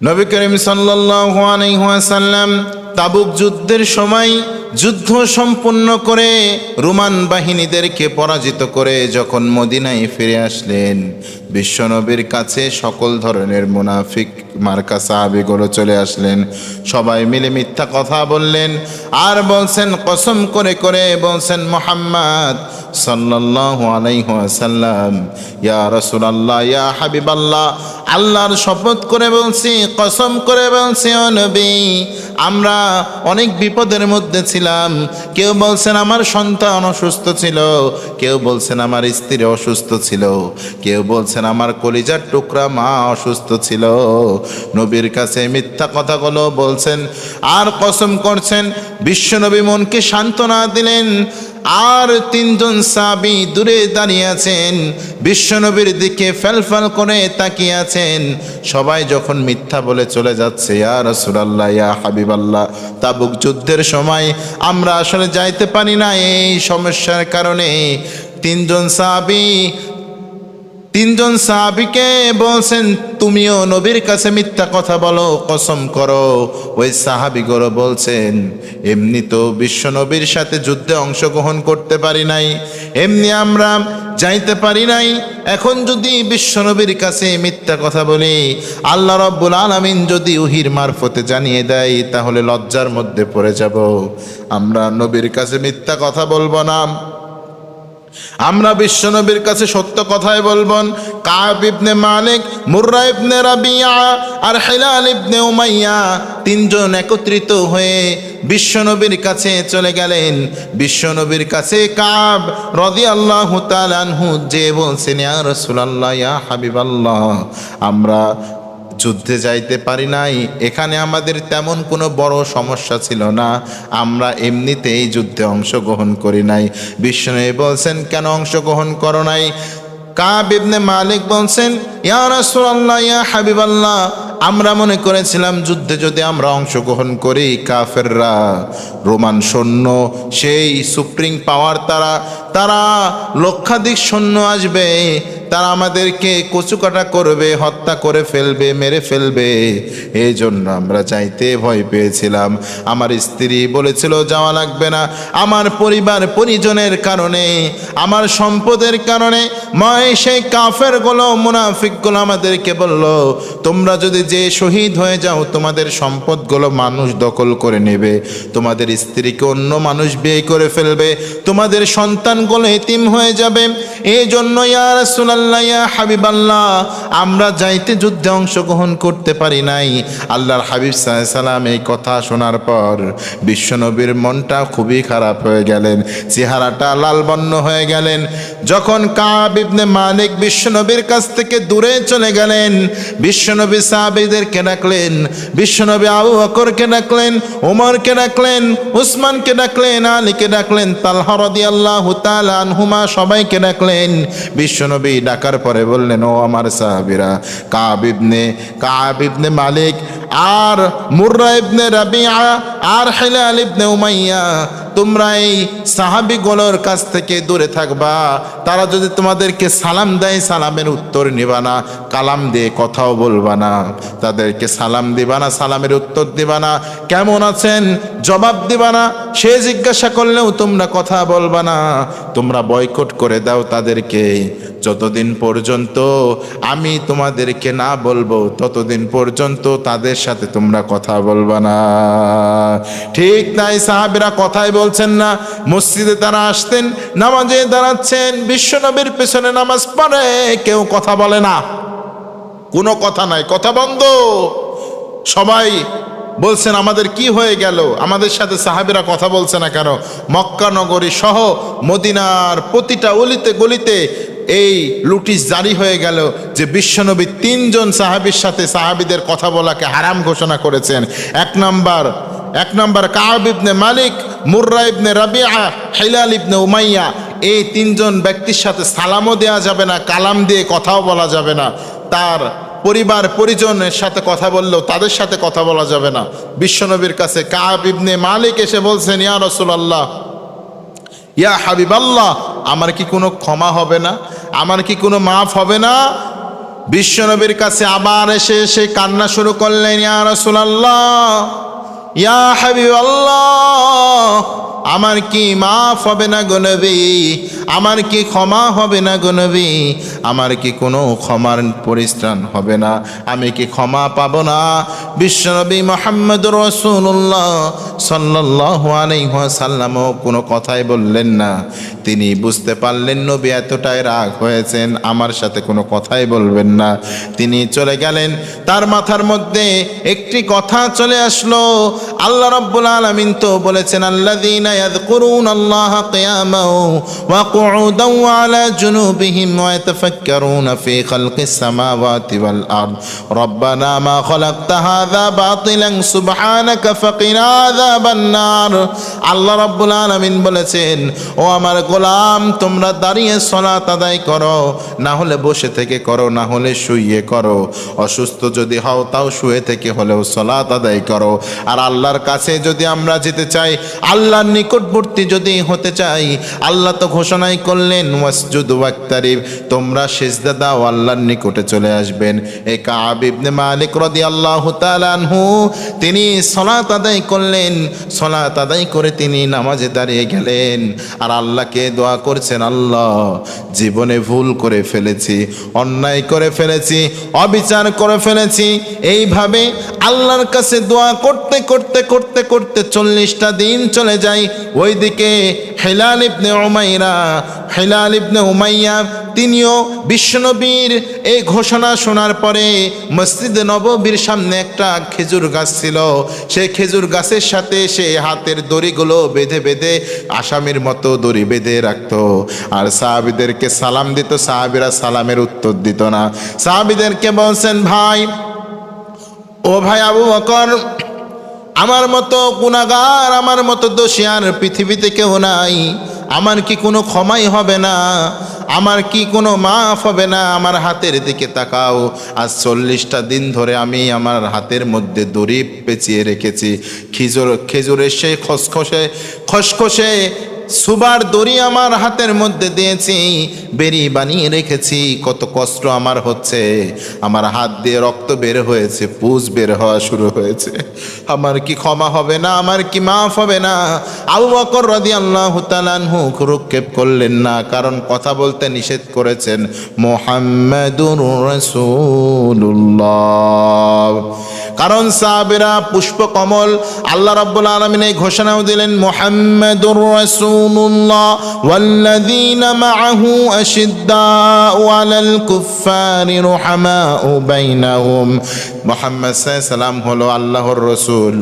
নবী করিম সাল্লাম তাবুক যুদ্ধের সময় যুদ্ধ সম্পন্ন করে রোমান বাহিনীদেরকে পরাজিত করে যখন মদিনায় ফিরে আসলেন, বিশ্বনবীর কাছে সকল ধরনের মুনাফিক, মার্কা সাহাবিগুলো চলে আসলেন। সবাই মিলে মিথ্যা কথা বললেন, আর বলছেন, কসম করে করে বলছেন মোহাম্মদ সাল্লাল্লাহু আলাইহি ওয়াসাল্লাম, ইয়া রাসূলুল্লাহ, ইয়া হাবিবাল্লাহ, আল্লাহর শপথ করে বলছি, কসম করে বলছি, ও নবী আমরা অনেক বিপদের মধ্যে ছিলাম। কেউ বলছেন, আমার সন্তান অসুস্থ ছিল। কেউ বলছেন, আমার স্ত্রী অসুস্থ ছিল। কেউ বলছেন, আমার কলিজার টুকরা মা অসুস্থ ছিল। নবীর কাছে মিথ্যা কথাগুলো বলছেন, আর কসম করছেন বিশ্বনবী মনকে সান্ত্বনা দিলেন। আর তিনজন সাবি দূরে দাঁড়িয়ে আছেন। বিশ্বনবীর দিকে ফেলফাল করে তাকিয়ে আছেন। সবাই যখন মিথ্যা বলে চলে যাচ্ছে, ইয়া রাসূলুল্লাহ, ইয়া হাবিবাল্লাহ, তাবুক যুদ্ধের সময় আমরা আসলে যাইতে পারি না এই সমস্যার কারণে। তিনজন সাবি তিনজন সাহাবিকে বলছেন, তুমিও নবীর কাছে মিথ্যা কথা বলো, কসম করো। ওই সাহাবিগুলো বলছেন এমনি তো বিশ্ব নবীর সাথে যুদ্ধে অংশগ্রহণ করতে পারি নাই। এমনি আমরা যাইতে পারি নাই। এখন যদি বিশ্ব নবীর কাছে মিথ্যা কথা বলি, আল্লাহ রব্বুল আলামিন যদি উহির মারফতে জানিয়ে দেয়, তাহলে লজ্জার মধ্যে পড়ে যাব। আমরা নবীর কাছে মিথ্যা কথা বলব না। আমরা বিশ্বনবীর কাছে সত্য কথাই Balban. Ka'b ibn Malik, Murarah ibn Rabiah আর হেলাল ইবনে উমাইয়া তিনজন একত্রিত হয়ে বিশ্বনবীর কাছে চলে গেলেন। বিশ্বনবীর কাছে কাব রদি আল্লাহ তালানহু যে বলছেন, ইয়া রসুলাল্লাহ, ইয়া হাবিবাল্লাহ, আমরা যুদ্ধে যাইতে পারি নাই। এখানে আমাদের তেমন কোনো বড় সমস্যা ছিল না। আমরা এমনিতেই যুদ্ধে অংশগ্রহণ করি নাই। বিষ্ণু বলছেন, কেন অংশগ্রহণ করো নাই? কাব ইবনে মালিক বলছেন, ইয়া রাসূলুল্লাহ, ইয়া হাবিবাল্লাহ, আমরা মনে করেছিলাম যুদ্ধে যদি আমরা অংশগ্রহণ করি, কাফেররা, রোমান সৈন্য, সেই সুপ্রিম পাওয়ার তারা তারা লক্ষাধিক সৈন্য আসবে। তারা আমাদেরকে কচুকাটা করবে, হত্যা করে ফেলবে, মেরে ফেলবে। এই জন্য আমরা চাইতে ভয় পেয়েছিলাম। আমার স্ত্রী বলেছিল, যাওয়া লাগবে না। আমার পরিবার পরিজনের কারণে, আমার সম্পদের কারণে ময় সেই কাফেরগুলো মুনাফিকগুলো আমাদেরকে বলল, তোমরা যদি যে শহীদ হয়ে যাও, তোমাদের সম্পদগুলো মানুষ দখল করে নেবে। তোমাদের স্ত্রীকে অন্য মানুষ বিয়ে করে ফেলবে। তোমাদের সন্তানগুলো এতিম হয়ে যাবে। এই জন্য ইয়া রাসূলুল্লাহ ইয়া হাবিবাল্লাহ, আমরা যাইতে যুদ্ধে অংশগ্রহণ করতে পারি নাই। আল্লাহর হাবিব সাল্লাম এই কথা শোনার পর বিশ্বনবীর মনটা খুবই খারাপ হয়ে গেলেন, চেহারাটা লাল বর্ণ হয়ে গেলেন। যখন কাব ইবনে মালিক বিশ্বনবীর কাছ থেকে দূরে চলে গেলেন, বিশ্বনবী সাহাবীদেরকে ডাকলেন, বিশ্বনবী আবু বকরকে ডাকলেন ওমরকে ডাকলেন, উসমানকে ডাকলেন, আলীকে ডাকলেন, তালহা রাদিয়াল্লাহু তাআলা আনহুমা সবাইকে ডাকলেন। বিশ্বনবী ডাকার পরে বললেন, ও আমার সাহাবীরা, Kab ibn Kab ibn Malik আর মুর্রা ইবনে রাবিআ আর হিলাল ইবনে উমাইয়া, তোমরা এই সাহাবিগুলোর কাছ থেকে দূরে থাকবা। তারা যদি তোমাদেরকে সালাম দেয়, সালামের উত্তর নিবা না, কালাম দিয়ে কথাও বলবা না। তাদেরকে সালাম দিবা না, সালামের উত্তর দিবা না। কেমন আছেন? জবাব দিবা না। সে জিজ্ঞাসা করলেও তোমরা কথা বলবা না। তোমরা বয়কট করে দাও তাদেরকে। যতদিন পর্যন্ত আমি তোমাদেরকে না বলব, ততদিন পর্যন্ত তাদের সাথে তোমরা কথা বলবা না। ঠিক তাই সাহাবিরা কথাই বলছেন না। মসজিদে তারা আসতেন, নামাজে দাঁড়াচ্ছেন বিশ্বনবীর পেছনে নামাজ পড়ে, কেউ কথা বলে না। কোনো কথা নাই, কথা বন্ধ। সবাই বলছেন, আমাদের কি হয়ে গেল? আমাদের সাথে সাহাবিরা কথা বলছে না কেন? মক্কা নগরী সহ মদিনার প্রতিটা অলিতে গলিতে এই লুটিস জারি হয়ে গেল যে বিশ্বনবী তিনজন সাহাবির সাথে সাহাবিদের কথা বলাকে হারাম ঘোষণা করেছেন। এক নম্বর এক নম্বর Kab ibn Malik, Murrah ibn Rabia, Hilal ibn Umayya, এই তিনজন ব্যক্তির সাথে সালামও দেওয়া যাবে না, কালাম দিয়ে কথাও বলা যাবে না। তার পরিবার পরিজনের সাথে কথা বললেও তাদের সাথে কথা বলা যাবে না। বিশ্বনবীর কাছে কাব ইবনে মালিক এসে বলছেন, ইয়া রসুলাল্লাহ, ইয়া হাবিবাল্লাহ আমার কি কোনো ক্ষমা হবে না? আমার কি কোনো মাফ হবে না? বিশ্বনবীর কাছে আবার এসে এসে কান্না শুরু করলেন, ইয়া রাসূলুল্লাহ, ইয়া হাবিবাল্লাহ, আমার কি মাফ হবে না গো নবী? আমার কি ক্ষমা হবে না গো নবী? আমার কি কোনো ক্ষমার পরিত্রাণ হবে না? আমি কি ক্ষমা পাব না? বিশ্বনবী মোহাম্মদ রসুল্লাহ সাল্লাহ আলাইসাল্লামও কোনো কথাই বললেন না। তিনি বুঝতে পারলেন, নবী এতটাই রাগ হয়েছেন, আমার সাথে কোনো কথাই বলবেন না। তিনি চলে গেলেন। তার মাথার মধ্যে একটি কথা চলে আসলো। আল্লাহ রব্বুল আলমিন তো বলেছেন আল্লাহ কিয়ামান ওয়া কুউদান ওয়া আলা জুনুবিহিম ওয়া ইয়াতাফাক্কারুনা ফি খালকিস সামাওয়াতি ওয়াল আরদ। রব্বানা মা খালাকতা হাযা বাতিলান, সুবহানাকা ফাকিনা আযাবান নার। আল্লাহ রব্বুল আলামিন বলেছেন, ও আমার গোলাম, তোমরা দাঁড়িয়ে সলাত আদায় করো, না হলে বসে থেকে করো, না হলে শুয়ে করো। অসুস্থ যদি হও, তাও শুয়ে থেকে হলেও সলাত আদায় করো। আর আল্লাহর কাছে যদি আমরা যেতে চাই, আল্লাহর নিকটবর্তী যদি হতে চাই, আল্লাহ তো ঘোষণাই করলেন, ওয়াসজুদ ওয়াক্তারিব তোমরা সেজদা দাও, আল্লাহর নিকটে চলে আসবেন। এ কাব ইবনে মালিক রাদিয়াল্লাহু তাআলা আনহু, তিনি সলাত আদায় করলেন। সলাত আদায় করে তিনি নামাজে দাঁড়িয়ে গেলেন। আর আল্লাহকে দোয়া করছেন আল্লাহ। জীবনে ভুল করে ফেলেছি, অন্যায় করে ফেলেছি, অবিচার করে ফেলেছি। এইভাবে আল্লাহর কাছে দোয়া করতে করতে করতে করতে চল্লিশটা দিন চলে যায়। ওইদিকে Hilal ibn Umayrah, Hilal Umayyah, তিনিও বিশ্বনবীর এই ঘোষণা শোনার পরে মসজিদ নববীর সামনে একটা খেজুর গাছ ছিল। সেই খেজুর গাছের সাথে সে হাতের দড়িগুলো বেঁধে বেঁধে আসামির মতো দড়ি বেঁধে রাখত। আর সাহাবিদেরকে সালাম দিত, সাহাবিরা সালামের উত্তর দিত না। সাহাবিদেরকে বলছেন, ভাই, ও ভাই আবু বকর, আমার মতো গুণাগার আমার মতো দোষী আর পৃথিবীতে কেউ নাই। আমার কি কোনো ক্ষমাই হবে না? আমার কি কোনো মাফ হবে না? আমার হাতের দিকে তাকাও। আজ চল্লিশটা দিন ধরে আমি আমার হাতের মধ্যে দড়ি পেঁচিয়ে রেখেছি। খেজুর খেজুরের সেই খসখসে খসখসে সুবার দড়ি আমার হাতের মধ্যে দিয়েছি, বেরি বানিয়ে রেখেছি, কত কষ্ট আমার হচ্ছে। আমার হাত দিয়ে রক্ত বের হয়েছে, পুজ বের হওয়া শুরু হয়েছে। আমার কি ক্ষমা হবে না, আমার কি মাফ হবে না? আবু বকর রদি আল্লাহ তালানহু রুক্ষেপ করলেন না, কারণ কথা বলতে নিষেধ করেছেন মোহাম্মদুর রসুল্লাহ কারণ সাহাবেরা পুষ্পকমল আল্লাহ রাব্বুল আলামিন এই ঘোষণাও দিলেন, মুহাম্মাদুর রাসূলুল্লাহ ওয়াল্লাযীনা মাআহু আশিদ্দাউ আলাল কুফফারি রুহামাউ বাইনাহুম। মুহাম্মদ সাল্লাম হলো আল্লাহর রসুল।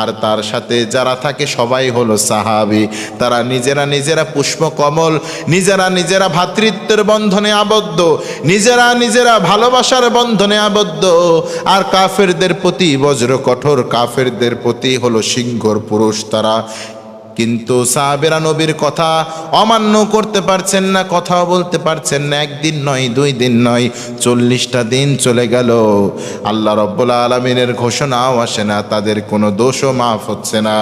আর তার সাথে যারা থাকে সবাই হলো সাহাবী। তারা নিজেরা নিজেরা পুষ্পকমল নিজেরা নিজেরা ভ্রাতৃত্বের বন্ধনে আবদ্ধ, নিজেরা নিজেরা ভালোবাসার বন্ধনে আবদ্ধ। আর কাফেরদের প্রতি বজ্র কঠোর কাফেরদের প্রতি হলো সিংহর পুরুষ তারা কিন্তু সাহাবেরা নবীর কথা অমান্য করতে পারছেন না, কথাও বলতে পারছেন না। একদিন নয়, দুই দিন নয়, চল্লিশটা দিন চলে গেল। আল্লাহ রব্বুল আলমিনের ঘোষণাও আসে না, তাদের কোনো দোষও মাফ হচ্ছে না।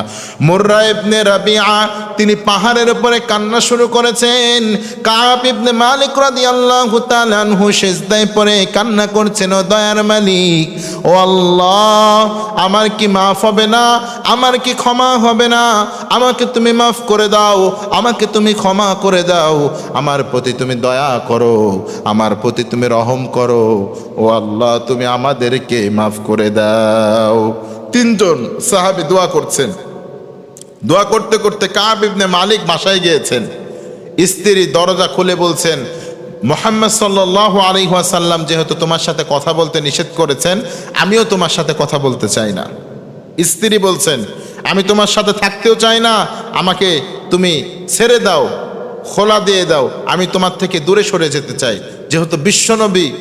মুর্রা ইবনে রাবিআ, তিনি পাহাড়ের উপরে কান্না শুরু করেছেন। কাব ইবনে মালিক রাদিয়াল্লাহু তাআলা আনহু সেজদায় পরে কান্না করছেন, ও দয়ার মালিক, ও আল্লাহ, আমার কি মাফ হবে না? আমার কি ক্ষমা হবে না? আমাকে তুমি মাফ করে দাও। আমাকে তুমি ক্ষমা করে দাও। আমার প্রতি তুমি দয়া করো। আমার প্রতি তুমি রহম করো। ও আল্লাহ, তুমি আমাদেরকে মাফ করে দাও। তিনজন সাহাবি দোয়া করছেন। দোয়া করতে করতে কাব ইবনে মালিক বাসায় গিয়েছেন। স্ত্রী দরজা খুলে বলছেন, মোহাম্মদ সাল্লাহ আলী ওয়াসাল্লাম যেহেতু তোমার সাথে কথা বলতে নিষেধ করেছেন, আমিও তোমার সাথে কথা বলতে চাই না। স্ত্রী বলছেন, আমি তোমার সাথে থাকতেও চাই না, আমাকে তুমি ছেড়ে দাও, খোলা দিয়ে দাও, আমি তোমার থেকে দূরে সরে যেতে চাই। যেহেতু বিশ্বনবী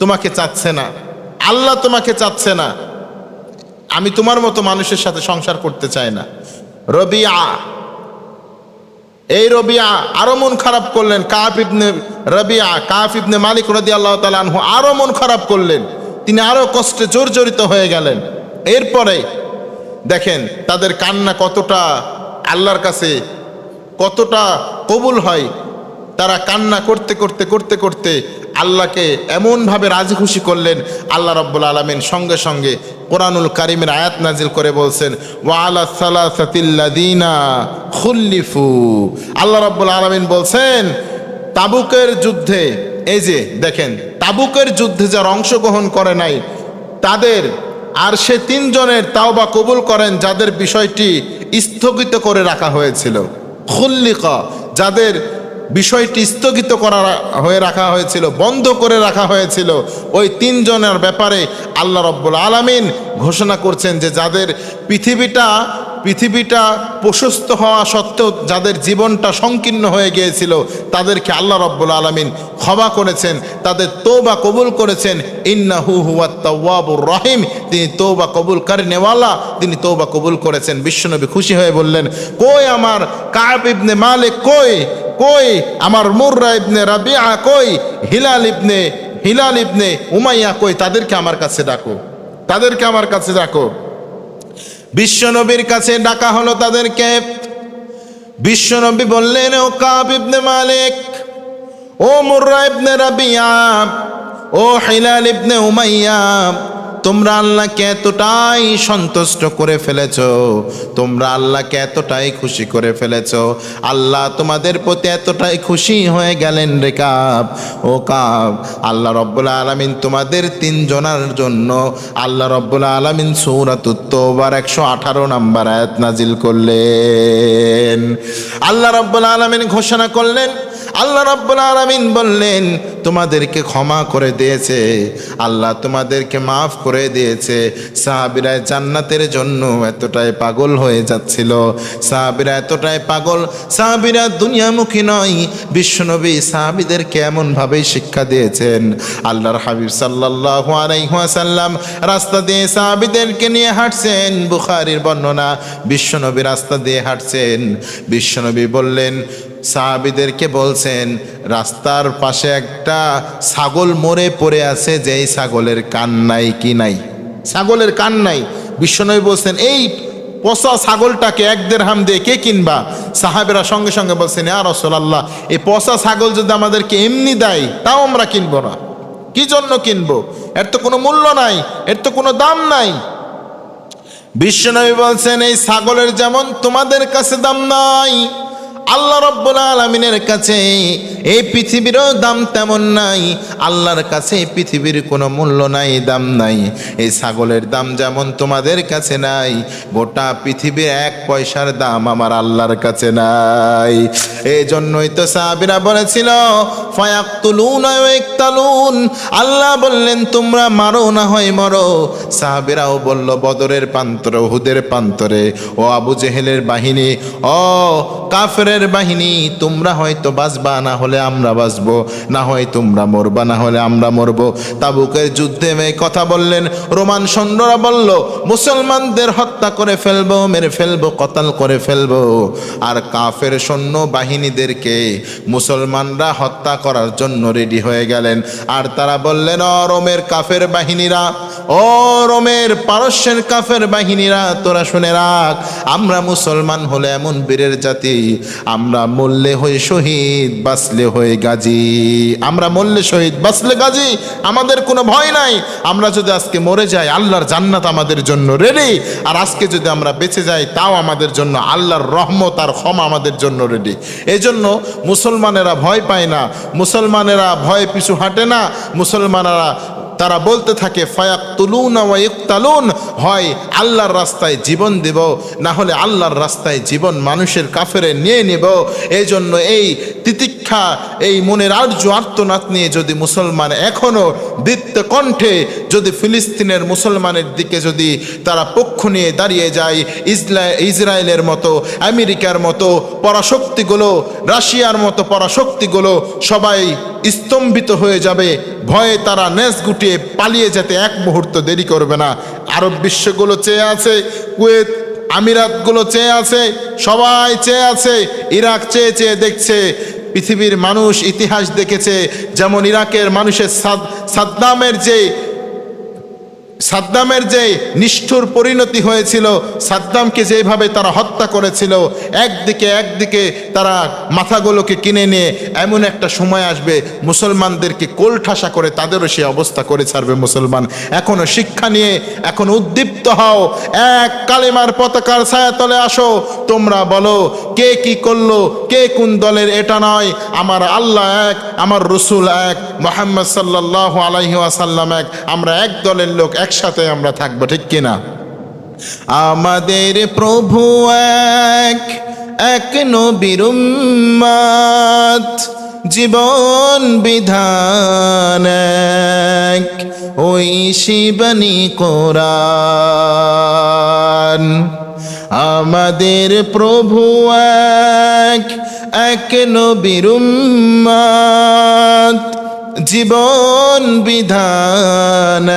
তোমাকে চাচ্ছে না, আল্লাহ তোমাকে চাচ্ছে না, আমি তোমার মতো মানুষের সাথে সংসার করতে চাই না। রবিয়া, এই রবিয়া আরও মন খারাপ করলেন। Kab ibn Rabia Kab ibn Malik রদি আল্লাহ তালু আরও মন খারাপ করলেন। তিনি আরও কষ্টে জর্জরিত হয়ে গেলেন। এরপরে দেখেন তাদের কান্না কতটা আল্লাহর কাছে কতটা কবুল হয়, তারা কান্না করতে করতে করতে করতে আল্লাহকে এমনভাবে রাজি খুশি করলেন, আল্লাহ রব্বুল আলমিন সঙ্গে সঙ্গে কোরআনুল কারিমের আয়াত নাজিল করে বলছেন, ওয়ালা সালাসাতিল্লাদিনা খুল্লিফু। আল্লাহ রব্বুল আলমিন বলছেন, তাবুকের যুদ্ধে, এই যে দেখেন, তাবুকের যুদ্ধে যারা অংশগ্রহণ করে নাই, তাদের আর সে তিনজনের তাও বা কবুল করেন যাদের বিষয়টি স্থগিত করে রাখা হয়েছিল। খুল্লিকা, যাদের বিষয়টি স্থগিত করা হয়ে রাখা হয়েছিল, বন্ধ করে রাখা হয়েছিল, ওই তিনজনের ব্যাপারে আল্লাহ রব্বুল আলামিন ঘোষণা করছেন যে যাদের পৃথিবীটা পৃথিবীটা প্রশস্ত হওয়া সত্ত্বেও যাদের জীবনটা সংকীর্ণ হয়ে গিয়েছিল, তাদেরকে আল্লাহ রব্বুল আলমিন ক্ষমা করেছেন, তাদের তৌবা কবুল করেছেন। ইন্নাহু হুয়া তাওয়াবুর রহিম। তিনি তৌবা কবুল নেওয়ালা তিনি তৌবা কবুল করেছেন। বিশ্বনবী খুশি হয়ে বললেন, কই আমার কাব ইবনে মালিক কই? কই আমার মুর্রা ইবনে রাবিআ কই? Hilal ibn Hilal ibn Umayyah কই? তাদেরকে আমার কাছে ডাকো। তাদেরকে আমার কাছে ডাকো। বিশ্বনবীর কাছে ডাকা হলো তাদেরকে। বিশ্বনবী বললেন, ও কাব ইবনে মালিক, ও মুর্রা ইবনে রাবিয়া, ও হিলাল ইবনে উমাইয়া তোমরা আল্লাহকে এতটাই সন্তুষ্ট করে ফেলেছ, তোমরা আল্লাহকে এতটাই খুশি করে ফেলেছ। আল্লাহ তোমাদের প্রতি এতটাই খুশি হয়ে গেলেন রে কাব, ও কাব। আল্লাহ রব্বুল আলমিন তোমাদের তিনজনার জন্য আল্লাহ রব্বুল আলমিন সৌরাতুত্তবার একশো আঠারো নাম্বার আয়াত নাজিল করলেন। আল্লাহ রব্বুল আলমিন ঘোষণা করলেন আল্লাহ রাব্বুল আলামিন বললেন, তোমাদেরকে ক্ষমা করে দিয়েছে। আল্লাহ তোমাদেরকে মাফ করে দিয়েছে। সাহাবিরা জান্নাতের জন্য এতটাই পাগল হয়ে যাচ্ছিল। সাহাবিরা এতটাই পাগল। সাহাবিরা দুনিয়ামুখী নয়। বিশ্বনবী সাহাবিদেরকে এমনভাবেই শিক্ষা দিয়েছেন। আল্লাহর হাবিব সাল্লাল্লাহু আলাইহি ওয়াসাল্লাম রাস্তা দিয়ে সাহাবিদেরকে নিয়ে হাঁটছেন। বুখারীর বর্ণনা, বিশ্বনবী রাস্তা দিয়ে হাঁটছেন। বিশ্বনবী বললেন সাহাবিদেরকে বলছেন, রাস্তার পাশে একটা ছাগল মরে পড়ে আছে, যেই ছাগলের কান নাই কি নাই? ছাগলের কান নাই। বিশ্বনবী বলছেন, এই পচা ছাগলটাকে এক দেড় হাম দিয়ে কে কিনবা? সাহাবেরা সঙ্গে সঙ্গে বলছেন আর রসোল্লাহ এই পচা ছাগল যদি আমাদেরকে এমনি দেয়, তাও আমরা কিনবো না। কি জন্য কিনবো? এর তো কোনো মূল্য নাই, এর তো কোনো দাম নাই। বিশ্বনবী বলছেন, এই ছাগলের যেমন তোমাদের কাছে দাম নাই আল্লাহ রব্বুল আলমিনের কাছে এই পৃথিবীরও দাম তেমন নাই। আল্লাহর কাছে এই পৃথিবীর কোনো মূল্য নাই, দাম নাই। এই ছাগলের দাম যেমন তোমাদের কাছে নাই, গোটা পৃথিবীর এক পয়সার দাম আমার আল্লাহর কাছে নাই। এই জন্যই তো সাহাবিরা বলেছিল, ফায়াক্তুলুন আল্লাহ বললেন, তোমরা মারো না হয় মরো। সাহাবিরাও বলল, বদরের প্রান্তরে হুদের প্রান্তরে ও আবু জেহেলের বাহিনী, ও কাফের বাহিনী, তোমরা হয়তো বাঁচবা, না হলে আমরা বাঁচবো, না হয় তোমরা মরবা, না হলে আমরা মরবো। তাবুকের যুদ্ধে মেয়ে কথা বললেন, রোমান সৈন্যরা বলল, মুসলমানদের হত্যা করে ফেলব, মেরে ফেলব, কতাল করে ফেলব। আর কাফের সৈন্য বাহিনীদেরকে মুসলমানরা হত্যা করার জন্য রেডি হয়ে গেলেন। আর তারা বললেন রোমের কাফের বাহিনীরা ও রোমের পারস্যের কাফের বাহিনীরা, তোরা শুনে রাখ, আমরা মুসলমান হলে এমন বীরের জাতি। আমরা মরলে হয়ে শহীদ, বাঁচলে হয়ে গাজী। আমরা মল্লে শহীদ, বাঁচলে গাজী, আমাদের কোনো ভয় নাই। আমরা যদি আজকে মরে যাই, আল্লাহর জান্নাত আমাদের জন্য রেডি আর আজকে যদি আমরা বেঁচে যাই, তাও আমাদের জন্য, আল্লাহর রহমত আর ক্ষমা আমাদের জন্য রেডি এই জন্য মুসলমানেরা ভয় পায় না। মুসলমানেরা ভয় পিছু হাঁটে না। মুসলমানেরা তারা বলতে থাকে ফায়াক তুলুন তালুন হয় আল্লাহর রাস্তায় জীবন দেব, না হলে আল্লাহর রাস্তায় জীবন মানুষের কাফেরে নিয়ে নেব। এই জন্য এই তিতিক্ষা এই মনের আর্য আর্তনাথ নিয়ে যদি মুসলমান এখনও দীপ্ত কণ্ঠে যদি ফিলিস্তিনের মুসলমানের দিকে যদি তারা পক্ষ নিয়ে দাঁড়িয়ে যায় ইসরা ইসরায়েলের মতো, আমেরিকার মতো পরাশক্তিগুলো, রাশিয়ার মতো পরাশক্তিগুলো সবাই স্তম্ভিত হয়ে যাবে, ভয়ে তারা নেস গুটিয়ে পালিয়ে যেতে এক মুহূর্ত দেরি করবে না। আরব বিশ্বগুলো চেয়ে আছে, কুয়েত, আমিরাতগুলো চেয়ে আছে, সবাই চেয়ে আছে, ইরাক চেয়ে চেয়ে দেখছে পৃথিবীর মানুষ ইতিহাস দেখেছে যেমন ইরাকের মানুষের সাদ সাদ্দামের যে সাদ্দামের যে নিষ্ঠুর পরিণতি হয়েছিল, সাদ্দামকে যেভাবে তারা হত্যা করেছিল, একদিকে একদিকে তারা মাথাগুলোকে কিনে নিয়ে এমন একটা সময় আসবে, মুসলমানদেরকে কোলঠাসা করে তাদেরও সে অবস্থা করে ছাড়বে মুসলমান। এখনও শিক্ষা নিয়ে, এখন উদ্দীপ্ত হও, এক কালেমার পতাকার ছায়াতলে আসো, তোমরা বলো, কে কি করল, কে কোন দলের, এটা নয়, আমার আল্লাহ এক, আমার রসুল এক, মোহাম্মদ সাল্লাহ আলাইহি ওয়াসাল্লাম এক, আমরা এক দলের লোক একসাথে আমরা থাকব, ঠিক কিনা? আমাদের প্রভু এক এক নবীর জীবন বিধান এক, ওই শিবানী কোরআন। আমাদের প্রভু এক এক নবীর জীবন বিধান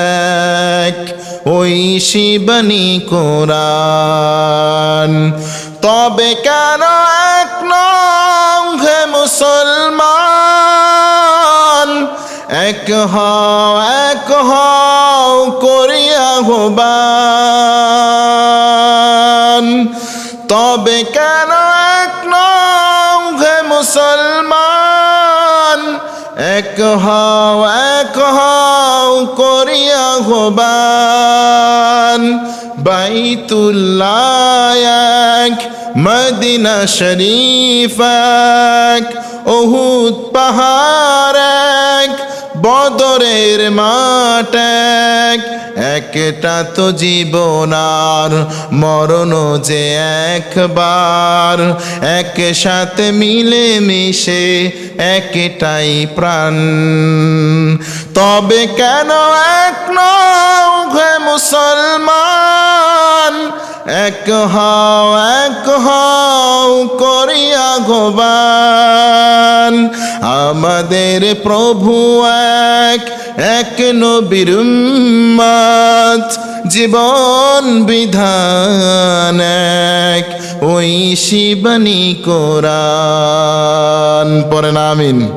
ওই শিবানী কোরআন। তবে কেন এক হে মুসলমান? এক হও এক হও করিয়া হবান তবে কেন এক হে মুসলমান? এক হও এক হও করিয়া হবান বাইতুল্লাহ মদিনা শরীফ এক ওহুদ পাহাড় এক বদরের মাঠ এক, একটা তো জীবন আর মরণ যে একবার। এক সাথে মিলে মিশে একটাই প্রাণ। তবে কেন এক হে মুসলমান এক হও এক হও করিয়া গোবান। আমাদের প্রভু এক এক নবীর জীবন বিধান এক। ওই শিবানী কোরআন পরে না আমিন।